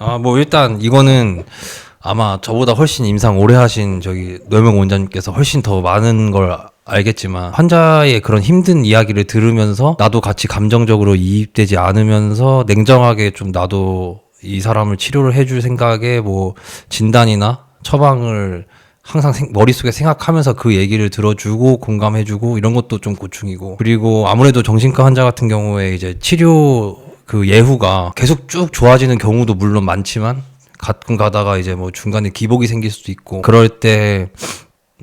아, 뭐 일단 이거는 아마 저보다 훨씬 임상 오래 하신 저기 노영 원장님께서 훨씬 더 많은 걸 알겠지만 환자의 그런 힘든 이야기를 들으면서 나도 같이 감정적으로 이입되지 않으면서 냉정하게 좀 나도 이 사람을 치료를 해줄 생각에 뭐 진단이나 처방을 항상 생- 머릿속에 생각하면서 그 얘기를 들어주고 공감해주고 이런 것도 좀 고충이고 그리고 아무래도 정신과 환자 같은 경우에 이제 치료 그 예후가 계속 쭉 좋아지는 경우도 물론 많지만 가끔 가다가 이제 뭐 중간에 기복이 생길 수도 있고 그럴 때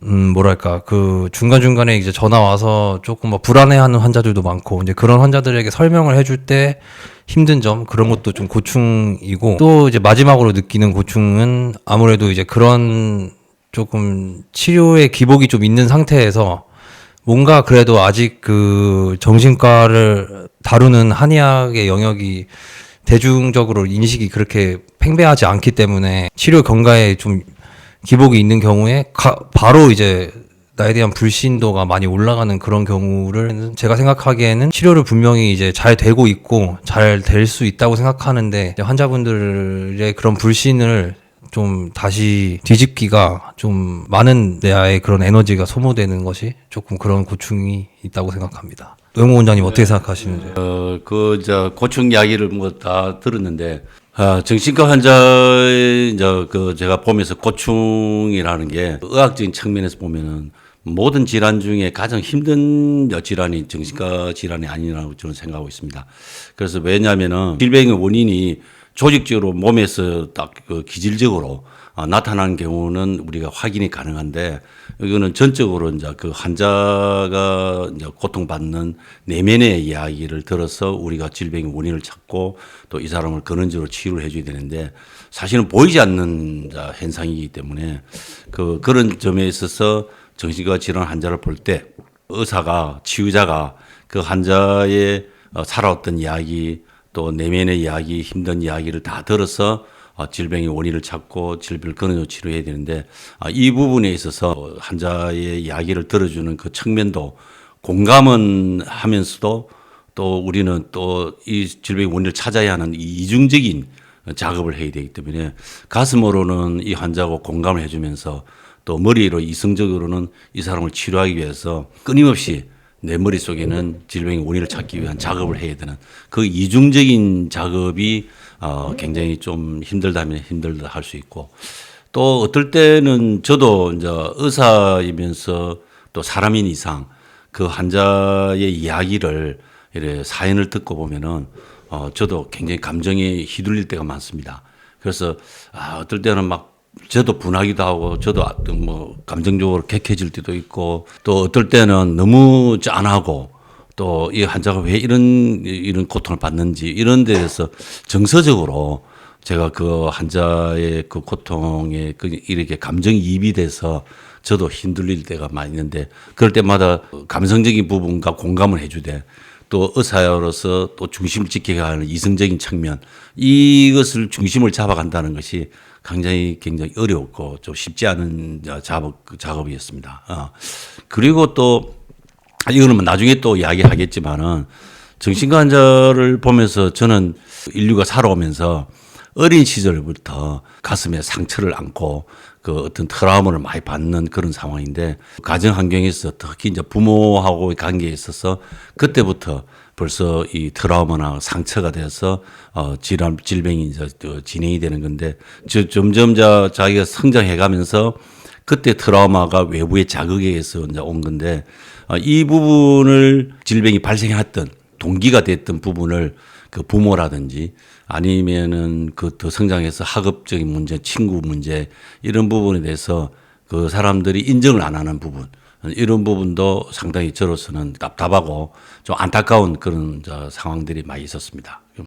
음, 뭐랄까, 그, 중간중간에 이제 전화 와서 조금 뭐 불안해하는 환자들도 많고, 이제 그런 환자들에게 설명을 해줄 때 힘든 점, 그런 것도 좀 고충이고, 또 이제 마지막으로 느끼는 고충은 아무래도 이제 그런 조금 치료의 기복이 좀 있는 상태에서 뭔가 그래도 아직 그 정신과를 다루는 한의학의 영역이 대중적으로 인식이 그렇게 팽배하지 않기 때문에 치료 경과에 좀 기복이 있는 경우에 가- 바로 이제 나에 대한 불신도가 많이 올라가는 그런 경우를 제가 생각하기에는 치료를 분명히 이제 잘 되고 있고 잘 될 수 있다고 생각하는데 환자분들의 그런 불신을 좀 다시 뒤집기가 좀 많은 내의 그런 에너지가 소모되는 것이 조금 그런 고충이 있다고 생각합니다. 노영호 원장님 어떻게 생각하시는지? 어, 그, 저, 고충 이야기를 뭐 다 들었는데, 아, 정신과 환자의, 이제 그, 제가 보면서 고충이라는 게 의학적인 측면에서 보면은 모든 질환 중에 가장 힘든 질환이 정신과 질환이 아니라고 저는 생각하고 있습니다. 그래서 왜냐면은 질병의 원인이 조직적으로 몸에서 딱 그 기질적으로 아, 나타나는 경우는 우리가 확인이 가능한데 이거는 전적으로 이제 그 환자가 이제 고통받는 내면의 이야기를 들어서 우리가 질병의 원인을 찾고 또 이 사람을 근원적으로 치유를 해줘야 되는데 사실은 보이지 않는 자, 현상이기 때문에 그 그런 점에 있어서 정신과 질환 환자를 볼 때 의사가 치유자가 그 환자의 어, 살아왔던 이야기 또 내면의 이야기 힘든 이야기를 다 들어서 어, 질병의 원인을 찾고 질병을 끊어져 치료해야 되는데 아, 이 부분에 있어서 환자의 이야기를 들어주는 그 측면도 공감은 하면서도 또 우리는 또 이 질병의 원인을 찾아야 하는 이 이중적인 작업을 해야 되기 때문에 가슴으로는 이 환자하고 공감을 해주면서 또 머리로 이성적으로는 이 사람을 치료하기 위해서 끊임없이 내 머릿속에는 질병의 원인을 찾기 위한 작업을 해야 되는 그 이중적인 작업이 어 굉장히 좀 힘들다면 힘들다 할 수 있고 또 어떨 때는 저도 이제 의사이면서 또 사람인 이상 그 환자의 이야기를 이래 사연을 듣고 보면은 어 저도 굉장히 감정에 휘둘릴 때가 많습니다. 그래서 아 어떨 때는 막 저도 분하기도 하고 저도 아- 뭐 감정적으로 객해질 때도 있고 또 어떨 때는 너무 짠하고 또 이 환자가 왜 이런 이런 고통을 받는지 이런 데에서 정서적으로 제가 그 환자의 그 고통에 그 이렇게 감정이입이 돼서 저도 힘들릴 때가 많이 있는데 그럴 때마다 감성적인 부분과 공감을 해주되 또 의사로서 또 중심을 지켜야 하는 이성적인 측면 이것을 중심을 잡아간다는 것이 굉장히 굉장히 어렵고 좀 쉽지 않은 작업 작업이었습니다. 어. 그리고 또 이거는 뭐 나중에 또 이야기하겠지만은 정신과 환자를 보면서 저는 인류가 살아오면서 어린 시절부터 가슴에 상처를 안고 그 어떤 트라우마를 많이 받는 그런 상황인데 가정 환경에서 특히 이제 부모하고의 관계에 있어서 그때부터 벌써 이 트라우마나 상처가 돼서 어 질환 질병이 이제 또 진행이 되는 건데 저 점점 자 자기가 성장해 가면서 그때 트라우마가 외부의 자극에 의해서 이제 온 건데 어, 이 부분을 질병이 발생했던 동기가 됐던 부분을 그 부모라든지 아니면은 그 더 성장해서 학업적인 문제, 친구 문제 이런 부분에 대해서 그 사람들이 인정을 안 하는 부분 이런 부분도 상당히 저로서는 답답하고 좀 안타까운 그런 저 상황들이 많이 있었습니다.